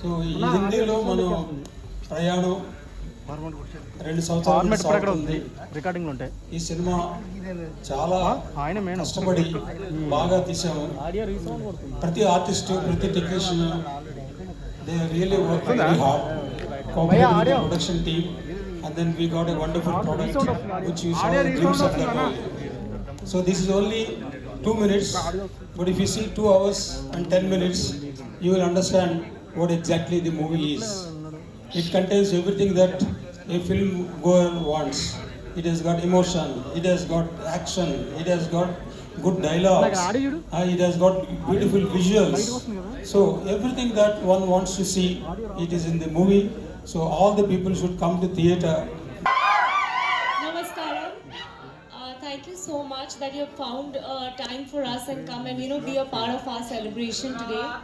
So ఈ హిందీలో మనం ప్రయాణం రెండు సంవత్సరాలు సాగుతుంది. రికార్డింగ్ ఉంటాయి ఈ సినిమా చాలా ఆయన కష్టపడి బాగా తీసాము ప్రతి ఆర్టిస్ట్ ప్రతి technician they really work production team and then we got a wonderful product which you saw a glimpse of that only. So this is only two minutes, but if you see two hours and ten minutes, you will understand what exactly the movie is. It contains everything that a film goer wants. It has got emotion, it has got action, it has got good dialogues, uh, it has got beautiful visuals. So everything that one wants to see, it is in the movie. So all the people should come to theatre. Thank you so much that you have found uh, time for us and come and you know be a part of our celebration today.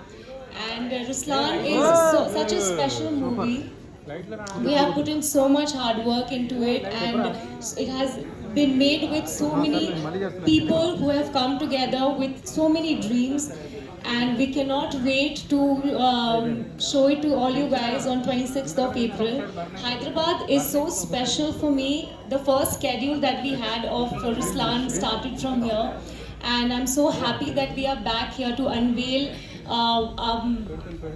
And uh, Ruslan is so, such a special movie. We have put in so much hard work into it, and it has been made with so many people who have come together with so many dreams. And we cannot wait to um, show it to all you guys on 26th of April. Hyderabad is so special for me. The first schedule that we had of Ruslan started from here, and I'm so happy that we are back here to unveil um,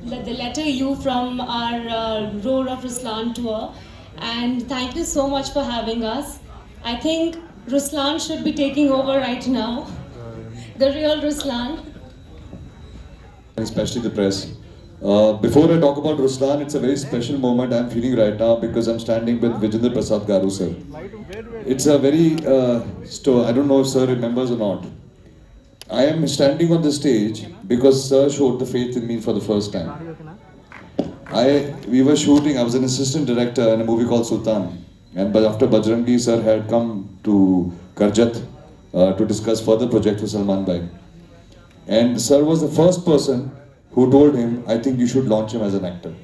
le- the letter U from our uh, Roar of Ruslan tour. And thank you so much for having us. I think Ruslan should be taking over right now. The real Ruslan. especially the press. Uh, before I talk about Ruslan, it's a very special moment I'm feeling right now because I'm standing with Vijender Prasad Garu sir. It's a very, uh, I don't know if sir remembers or not. I am standing on the stage because sir showed the faith in me for the first time. I we were shooting. I was an assistant director in a movie called Sultan, and after Bajrangi sir had come to Karjat uh, to discuss further project with Salman Bhai. And sir was the first person who told him, I think you should launch him as an actor.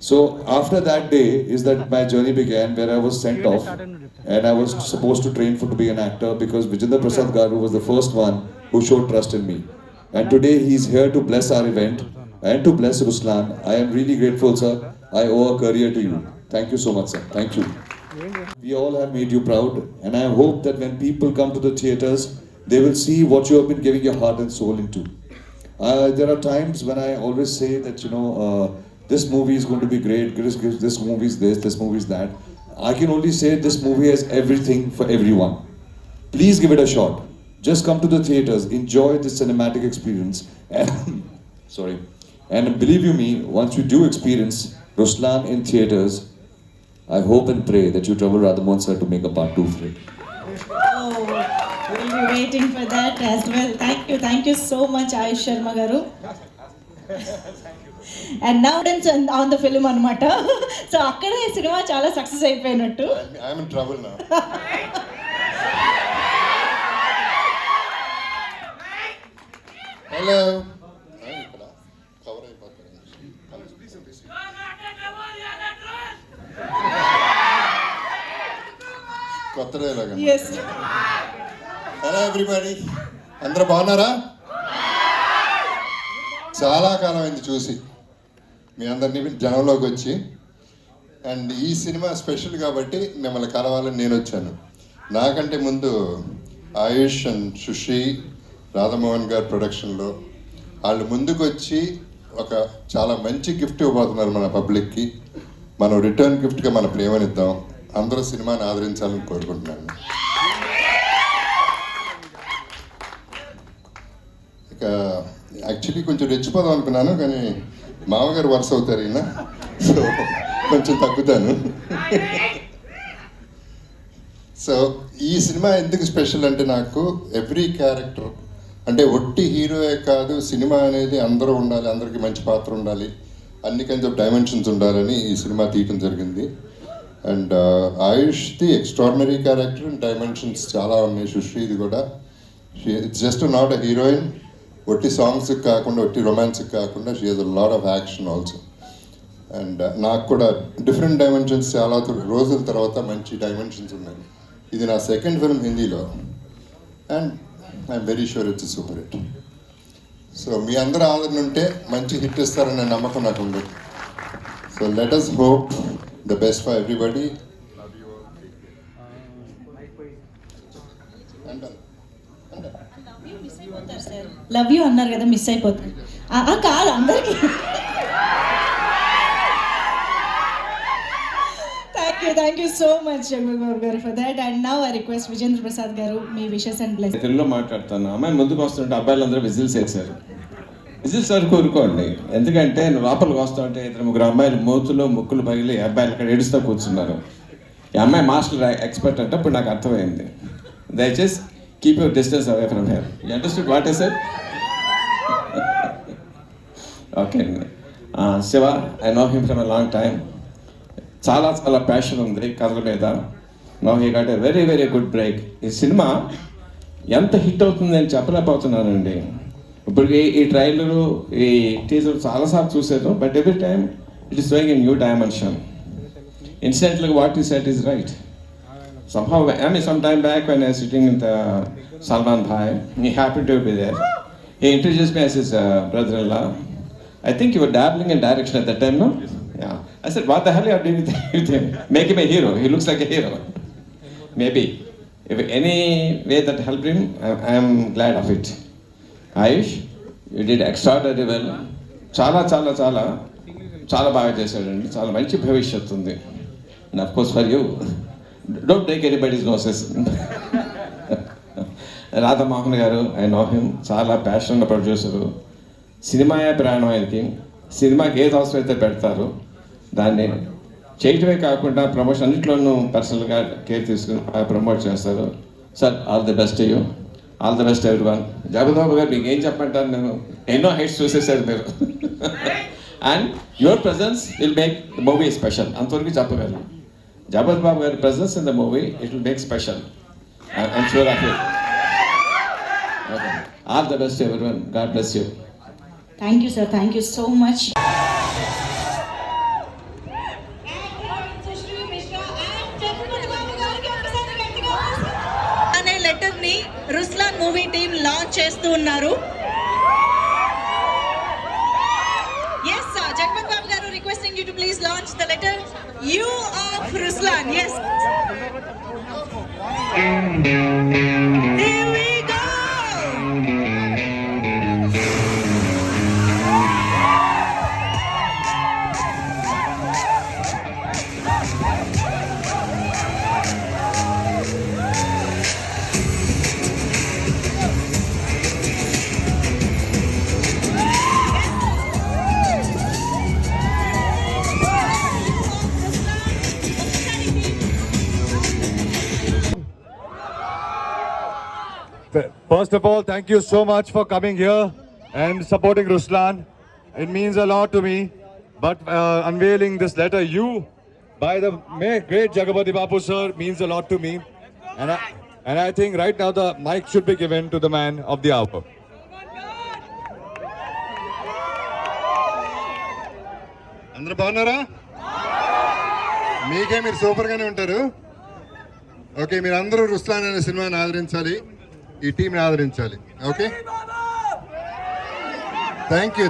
So after that day is that my journey began where I was sent off and I was supposed to train for to be an actor because Vijender Prasad Garu was the first one who showed trust in me. And today he is here to bless our event and to bless Ruslan. I am really grateful, sir. I owe a career to you. Thank you so much, sir. Thank you. We all have made you proud, and I hope that when people come to the theaters, they will see what you have been giving your heart and soul into. Uh, there are times when I always say that you know uh, this movie is going to be great. This, this movie is this. This movie is that. I can only say this movie has everything for everyone. Please give it a shot. Just come to the theaters, enjoy the cinematic experience, and sorry. And believe you me, once you do experience Ruslan in theaters, I hope and pray that you trouble Radhamohan sir to make a part two for it. Oh, we'll be waiting for that as well. Thank you, thank you so much, Ayush Sharma garu. And now on the film అనమాట so అక్కడే cinema చాలా success అయిపోయినట్టు. Hello కొత్త dialogue hello everybody అందరూ బాగున్నారా? చాలా కాలం అయింది చూసి. మీ అందరినీ జనంలోకి వచ్చి. అండ్ ఈ సినిమా స్పెషల్ కాబట్టి మిమ్మల్ని కలవాలని నేను వచ్చాను. నాకంటే ముందు ఆయుష్ అండ్ సుషి రాధమోహన్ గారి ప్రొడక్షన్లో వాళ్ళు ముందుకు వచ్చి ఒక చాలా మంచి గిఫ్ట్ ఇవ్వబోతున్నారు మన పబ్లిక్కి. మనం రిటర్న్ గిఫ్ట్గా మన ప్రేమనిద్దాం. అందరూ సినిమాని ఆదరించాలని కోరుకుంటున్నాను. ఇక యాక్చువల్లీ కొంచెం రెచ్చిపోదాం అనుకున్నాను కానీ మామగారు వరుస అవుతారు ఈయన. సో కొంచెం తగ్గుతాను. సో ఈ సినిమా ఎందుకు స్పెషల్ అంటే నాకు ఎవ్రీ క్యారెక్టర్ అంటే ఒట్టి హీరోయే కాదు సినిమా అనేది అందరూ ఉండాలి అందరికీ మంచి పాత్ర ఉండాలి అన్ని కైండ్స్ ఆఫ్ డైమెన్షన్స్ ఉండాలని ఈ సినిమా తీయటం జరిగింది. అండ్ ఆయుష్ది ఎక్స్ట్రాడినరీ క్యారెక్టర్ అండ్ డైమెన్షన్స్ చాలా ఉన్నాయి సుశ్రీది కూడా. It's just not a heroine ఒట్టి సాంగ్స్కి కాకుండా ఒట్టి రొమాన్స్కి కాకుండా she has a lot of action also and నాకు కూడా డిఫరెంట్ డైమెన్షన్స్ చాలా రోజుల తర్వాత మంచి డైమెన్షన్స్ ఉన్నాయి. ఇది నా సెకండ్ ఫిల్మ్ హిందీలో. And I'm very sure it's super hit so మీ అందరూ ఆదరణ ఉంటే మంచి హిట్ ఇస్తారనే నమ్మకం నాకు ఉంది. So let us hope the best for everybody love you అన్నారు కదా మిస్ అయిపోతుంది కాదు అందరికి. Thank you thank you so much Jagababu garu for that and now I request Vijayendra Prasad garu me wishes and bless తెలుగులో మాట్లాడుతాను అమ్మాయి ముందుకు వస్తుంటే అబ్బాయిలందరూ విజిల్స్ వేసారు విజిల్స్ వరకు ఊరుకోండి ఎందుకంటే లోపలికి లోపలికి ఉంటే ఇద్దరు ముగ్గురు అమ్మాయిలు మూతులు ముక్కులు పగిలి అబ్బాయిలు ఇక్కడ ఏడుస్తూ కూర్చున్నారు. ఈ అమ్మాయి మాస్టర్ ఎక్స్పర్ట్ అంటే ఇప్పుడు నాకు అర్థమైంది. దయచేసి keep your distance away from her you understood what is sir okay అండి Shiva I know him from a long time చాలా చాలా ప్యాషన్ ఉంది కథల మీద. No he got a very very good break ఈ సినిమా ఎంత హిట్ అవుతుంది అని చెప్పలేకపోతున్నానండి. ఇప్పుడు ఈ- ట్రైలరు ఈ టీజర్ చాలాసార్లు చూసాను but every time it is going in new dimension incidentally what is set is right somehow I mean some time back when I was sitting with uh, Salman Bhai, he happened to be there. He introduced me as his uh, brother-in-law. I think you were dabbling in direction at that time, no? Yeah. I said, what the hell are you doing with, him? Make him a hero. He looks like a hero. Maybe. If any way that helped him, I, I am glad of it. Ayush, you did extraordinary well. చాలా చాలా చాలా చాలా బాగా చేశాడండి చాలా మంచి భవిష్యత్తు ఉంది and of course for you don't take anybody's noses Radhamohan garu I know him చాలా ప్యాషన్ ప్రొడ్యూసరు సినిమాయే ప్రయాణం ఆయనకి? సినిమాకి ఏది అవసరం అయితే పెడతారు? దాన్ని చేయటమే కాకుండా ప్రమోషన్ అన్నింటిలోనూ పర్సనల్గా కేర్ తీసుకుని ప్రమోట్ చేస్తారు. Sir all the best you all the best everyone Jagababu garu మీకు ఏం చెప్పంటారు నేను? ఎన్నో హైట్స్ చూసేసారు మీరు. And your presence will make the movie special అంతవరకు చెప్పగలను. Jagat Babu garu presence in the movie it will make special I'm sure of it okay all the best everyone god bless you thank you sir thank you so much అనే లెటర్ని Ruslaan movie team launch చేస్తూ ఉన్నారు. Yes Jagapathi Babu garu requesting you to please launch the letter you of Ruslaan First of all, thank you so much for coming here and supporting Ruslan. It means a lot to me. But uh, unveiling this letter, you, by the may- great Jagapati Bapu sir, means a lot to me. And I, and I think right now the mic should be given to the man of the hour. అందరూ బాగున్నారా మీకే మీరు సూపర్గానే ఉంటారు okay మీరు అందరూ రుస్లాన్ అనే సినిమాని ఆదరించాలి ఈ టీంని ఆదరించాలి. Okay thank you